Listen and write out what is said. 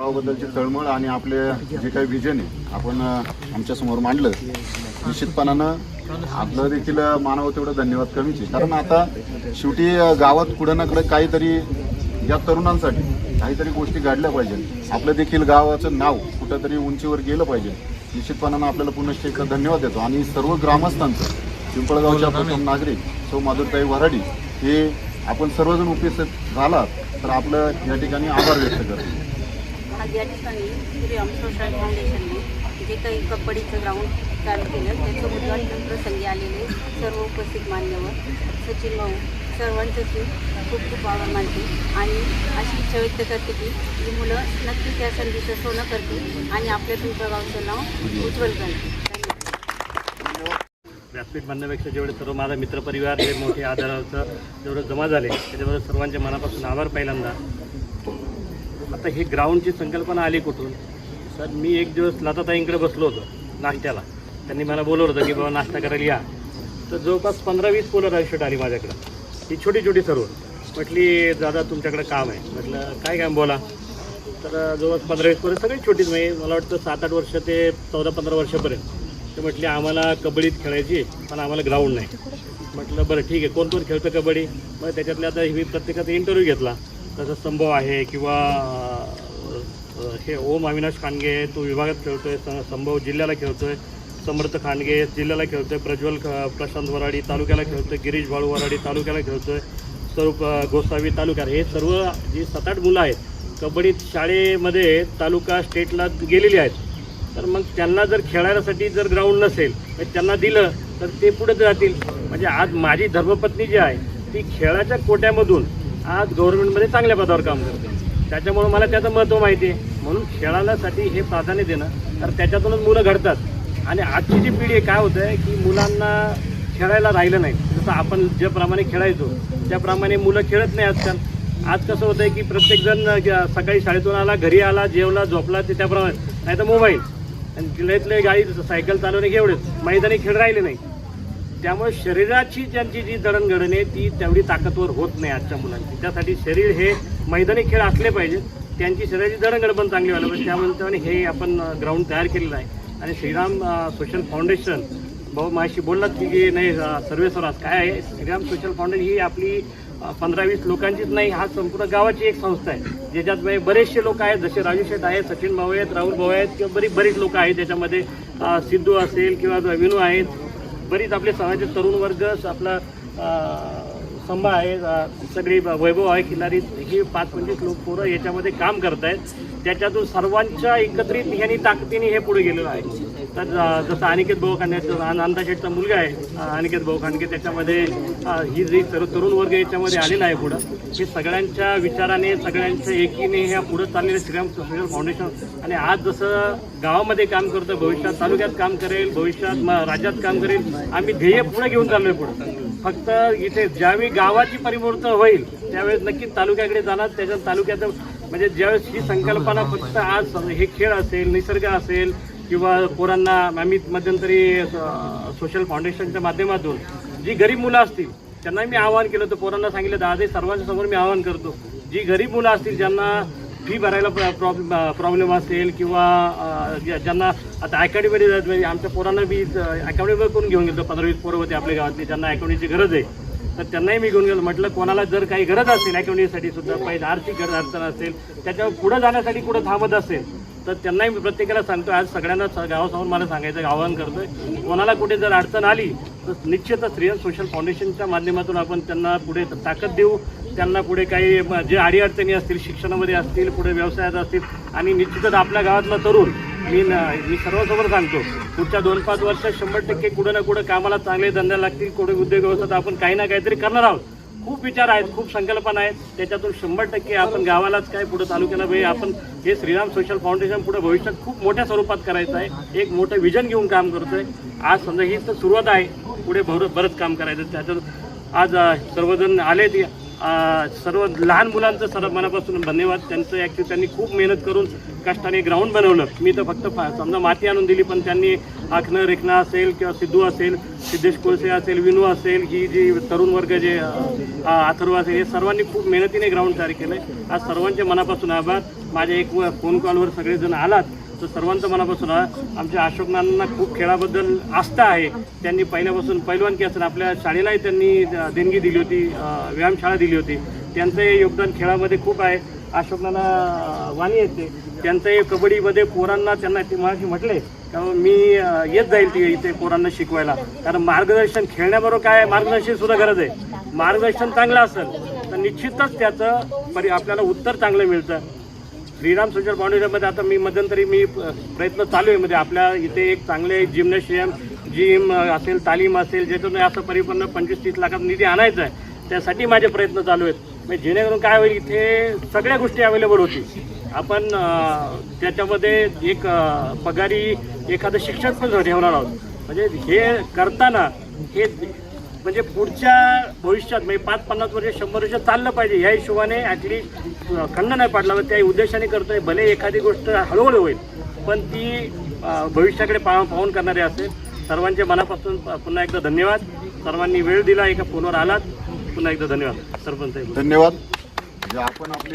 गावाबद्दलची तळमळ आणि आपले जे काही विजन आहे आपण आमच्यासमोर मांडलं. निश्चितपणानं आपलं देखील मानावं तेवढं धन्यवाद कमीच कारण आता शेवटी गावात कुठं ना कुठं काहीतरी या तरुणांसाठी काहीतरी गोष्टी घडल्या पाहिजे आपलं देखील गावाचं नाव कुठंतरी उंचीवर गेलं पाहिजे. निश्चितपणानं आपल्याला पुनश्च एकदा धन्यवाद देतो. आणि सर्व ग्रामस्थांचं पिंपळगावच्या प्रथम नागरिक सौ माधुरताई वराडी हे आपण सर्वजण उपस्थित झालात तर आपलं या ठिकाणी आभार व्यक्त करतो. आज या ठिकाणी श्री सोशल फाउंडेशनने जे काही कबड्डीचं ग्राउंड चालू केलं त्याचं उद्घाटन प्रसंगी आलेले सर्व उपस्थित मान्यवर सचिन भाऊ सर्वांचं खूप खूप आभार मानते. आणि अशी इच्छा व्यक्त करते की ही मुलं नक्की त्या संधीचं सोनं करतील आणि आपल्या पिंपळगावचं नाव उज्ज्वल करतील व्यासपीठ म्हणण्यापेक्षा जेवढे सर्व माझा मित्रपरिवार जे मोठे आधाराचं जेवढं जमा झाले त्याच्याबरोबर सर्वांच्या मनापासून आभार पहिल्यांदा. आता ही ग्राउंडची संकल्पना आली कुठून? सर मी एक दिवस लताताईंकडे बसलो होतो नाश्त्याला. त्यांनी मला बोलवलं होतं की बाबा नाश्ता करायला या. तर जवळपास पंधरा वीस पोलर आयुष्यात आली माझ्याकडं. ही छोटी छोटी सर्व. म्हटली दादा तुमच्याकडे काम आहे. म्हटलं काय काम बोला. तर जवळपास पंधरा वीस पोरं सगळी छोटीच म्हणजे मला वाटतं सात आठ वर्ष ते चौदा पंधरा वर्षापर्यंत. ते म्हटले आम्हाला कबड्डीत खेळायची पण आम्हाला ग्राउंड नाही. म्हटलं बरं ठीक आहे. कोण कोण खेळतं कबड्डी? मग त्याच्यातल्या आता मी प्रत्येकाचा इंटरव्ह्यू घेतला. त्याचा संभव आहे किंवा हे ओम अविनाश खांडगे तो विभागात खेळतोय स- संभव जिल्ह्याला खेळतोय समर्थ खांडगे जिल्ह्याला खेळतोय प्रज्वल प्रशांत वराडी तालुक्याला खेळतोय गिरीश बाळू वराडी तालुक्याला खेळतोय स्वरूप गोसावी तालुक्यात. हे सर्व जी सात आठ मुलं आहेत कबड्डीत शाळेमध्ये तालुका स्टेटला गेलेली आहेत. तर मग त्यांना जर खेळायसाठी जर ग्राउंड नसेल तर त्यांना दिलं तर ते पुढे जातील. म्हणजे आज माझी धर्मपत्नी जी आहे ती खेळाच्या कोट्यामधून आज गव्हर्नमेंटमध्ये चांगल्या पदावर काम करते त्याच्यामुळे मला त्याचं महत्त्व माहिती आहे. म्हणून खेळालासाठी हे प्राधान्य देणं तर त्याच्यातूनच मुलं घडतात. आणि आजची जी पिढी काय होतं आहे की मुलांना खेळायला राहिलं नाही. जसं आपण ज्याप्रमाणे खेळायचो त्याप्रमाणे मुलं खेळत नाही आजकाल. आज कसं होतं आहे की प्रत्येकजण सकाळी शाळेतून आला घरी आला जेवला झोपला ते त्याप्रमाणे. नाही तर मोबाईल. आणि जिल्ह्यातले गाडी सायकल चालवणे एवढेच. मैदानी खेळ राहिले नाही. त्यामुळे शरीराची त्यांची जी जडणघडण आहे ती तेवढी ताकदवर होत नाही आजच्या मुलांची. त्यासाठी शरीर हे मैदानी खेळ असले पाहिजेत. त्यांची शरीराची जडणघडण पण चांगली व्हायला पाहिजे त्यामुळे हे आपण ग्राउंड तयार केलेलं आहे. आणि श्रीराम सोशल फाउंडेशन भाऊ माझ्याशी बोललात की नाही सर्वे आज काय आहे? श्रीराम सोशल फाउंडेशन ही आपली पंधरा वीस लोकांचीच नाही हा संपूर्ण गावाची एक संस्था आहे. ज्याच्यात म्हणजे बरेचसे लोक आहेत जसे राजू शेठ आहेत सचिन भाऊ आहेत राहुल भाऊ आहेत किंवा बरी बरीच लोक आहेत. त्याच्यामध्ये सिद्धू असेल किंवा विनू आहेत. बरीच आपले समाजाचे तरुण वर्ग आपला संभा आहे सगळी वैभव आहे किनारी ही पाच पंचवीस लोक पोरं याच्यामध्ये काम करत आहेत त्याच्यातून सर्वांच्या एकत्रित यांनी ताकदीने हे पुढे गेलेलं आहे. तर जसं अनिकेत भाऊ खांडे अनंता शेठचा मुलगा आहे अनिकेत भाऊ खांडके त्याच्यामध्ये ही जी तर तरुण वर्ग याच्यामध्ये आलेला आहे पुढं. हे सगळ्यांच्या विचाराने सगळ्यांच्या एकीने ह्या पुढं चाललेलं श्रीराम सोशल फाउंडेशन आणि आज जसं गावामध्ये काम करतं भविष्यात तालुक्यात काम करेल भविष्यात म- राज्यात काम करेल आम्ही ध्येय पुढे घेऊन चाललो आहे पुढं. फक्त इथे ज्यावेळी गावाची परिवर्तन होईल त्यावेळेस नक्कीच तालुक्याकडे जाणार त्याच्यात तालुक्याचं म्हणजे ज्यावेळेस ही संकल्पना फक्त आज हे खेळ असेल निसर्ग असेल किंवा पोरांना आम्ही मध्यंतरी सोशल फाउंडेशनच्या माध्यमातून जी गरीब मुलं असतील त्यांना मी आवाहन केलं होतं पोरांना सांगितलं दादा सर्वांच्या समोर मी आवाहन करतो जी गरीब मुलं असतील ज्यांना फी भरायला प्रॉब्लेम प्रॉब्लेम असेल किंवा ज्या- ज्यांना आता अकॅडमीमध्ये जात म्हणजे आमच्या पोरांना मी अकॅडमीमध्ये करून घेऊन गेलो पंधरा वीस पोरं होते आपल्या गावातली ज्यांना अकॅडमीची गरज आहे तर त्यांनाही मी घेऊन गेलो. म्हटलं कोणाला जर काही गरज असेल अकॅडमीसाठी सुद्धा पाहिजे आर्थिक गरज अडचण असेल त्याच्यावर पुढं जाण्यासाठी कुठं थांबत असेल तर त्यांनाही मी प्रत्येकाला सांगतो आज सगळ्यांना गावासमोर मला सांगायचं आवाहन करतोय. कोणाला कुठे जर अडचण आली तर निश्चितच स्त्रियन सोशल फाउंडेशनच्या माध्यमातून आपण त्यांना पुढे ताकद देऊ. त्यांना पुढे काही जे अडीअडचणी असतील शिक्षणामध्ये असतील पुढे व्यवसायात असतील आणि निश्चितच आपल्या गावातला तरुण मी मी सर्वसमोर सांगतो पुढच्या दोन पाच वर्षात शंभर टक्के कुठं ना कुठं कामाला चांगले धंदे लागतील कुठे उद्योग व्यवस्था आपण काही ना काहीतरी करणार आहोत. खूप विचार आहेत खूप संकल्पना आहेत. त्याच्यातून शंभर टक्के आपण गावालाच काय पुढे तालुक्याला भाई आपण हे श्रीराम सोशल फाउंडेशन पुढे भविष्यात खूप मोठ्या स्वरूपात करायचं आहे. एक मोठं विजन घेऊन काम करतोय. आज समजा ही तर सुरुवात आहे. पुढे भर बरंच काम करायचं त्याच्यात आज सर्वजण आले ते सर्व लहान मुलांचं सर्व मनापासून धन्यवाद. त्यांचं ॲक्च्युली त्यांनी खूप मेहनत करून कष्टाने ग्राउंड बनवलं. मी तर फक्त समजा माती आणून दिली पण त्यांनी आखणं रेखणं असेल किंवा सिद्धू असेल सिद्धेश कोळसे असेल विनू असेल ही जी तरुण वर्ग जे अथर्व असेल हे सर्वांनी खूप मेहनतीने ग्राउंड तयार केलं आहे आज सर्वांच्या मनापासून आभार. माझ्या एक व- फोन कॉलवर सगळेजण आलात. तर सर्वांचं मनापासून आमच्या अशोकनांना खूप खेळाबद्दल आस्था आहे. त्यांनी पहिल्यापासून पैलवानकी असताना आपल्या शाळेलाही त्यांनी द- देणगी दिली होती व्यायामशाळा दिली होती. त्यांचंही योगदान खेळामध्ये खूप आहे. अशोकनाना वाणी येते त्यांचंही कबड्डीमध्ये पोरांना त्यांना ते मराठी म्हटले त्यामुळे मी येत जाईल ती इथे पोरांना शिकवायला. कारण मार्गदर्शन खेळण्याबरोबर काय मार्गदर्शन सुद्धा गरज आहे. मार्गदर्शन चांगलं असेल तर निश्चितच त्याचं परि आपल्याला उत्तर चांगलं मिळतं. श्रीराम सोशल फाउंडेशनमध्ये आता मी मध्यंतरी मी प्रयत्न चालू आहे. म्हणजे आपल्या इथे एक चांगले जिम्नॅशियम जिम असेल तालीम असेल ज्याच्यातून असं परिपूर्ण पंचवीस तीस लाखात निधी आणायचा आहे त्यासाठी माझे प्रयत्न चालू आहेत. म्हणजे जेणेकरून काय होईल इथे सगळ्या गोष्टी अवेलेबल होतील. आपण त्याच्यामध्ये एक पगारी एखादं शिक्षक पण ठेवणार आहोत. म्हणजे हे करताना हे म्हणजे पुढच्या भविष्यात म्हणजे पाच पन्नास वर्ष शंभर वर्ष चाललं पाहिजे. या हिशोबाने ॲटलिस्ट खंड नाही पाडला त्या उद्देशाने करतोय. भले एखादी गोष्ट हळूहळू होईल पण ती भविष्याकडे पा पाहून करणारी असेल. सर्वांच्या मनापासून पुन्हा एकदा धन्यवाद. सर्वांनी वेळ दिला एका फोनवर आलात. पुन्हा एकदा धन्यवाद. सरपंच साहेब. धन्यवाद. म्हणजे आपण आपले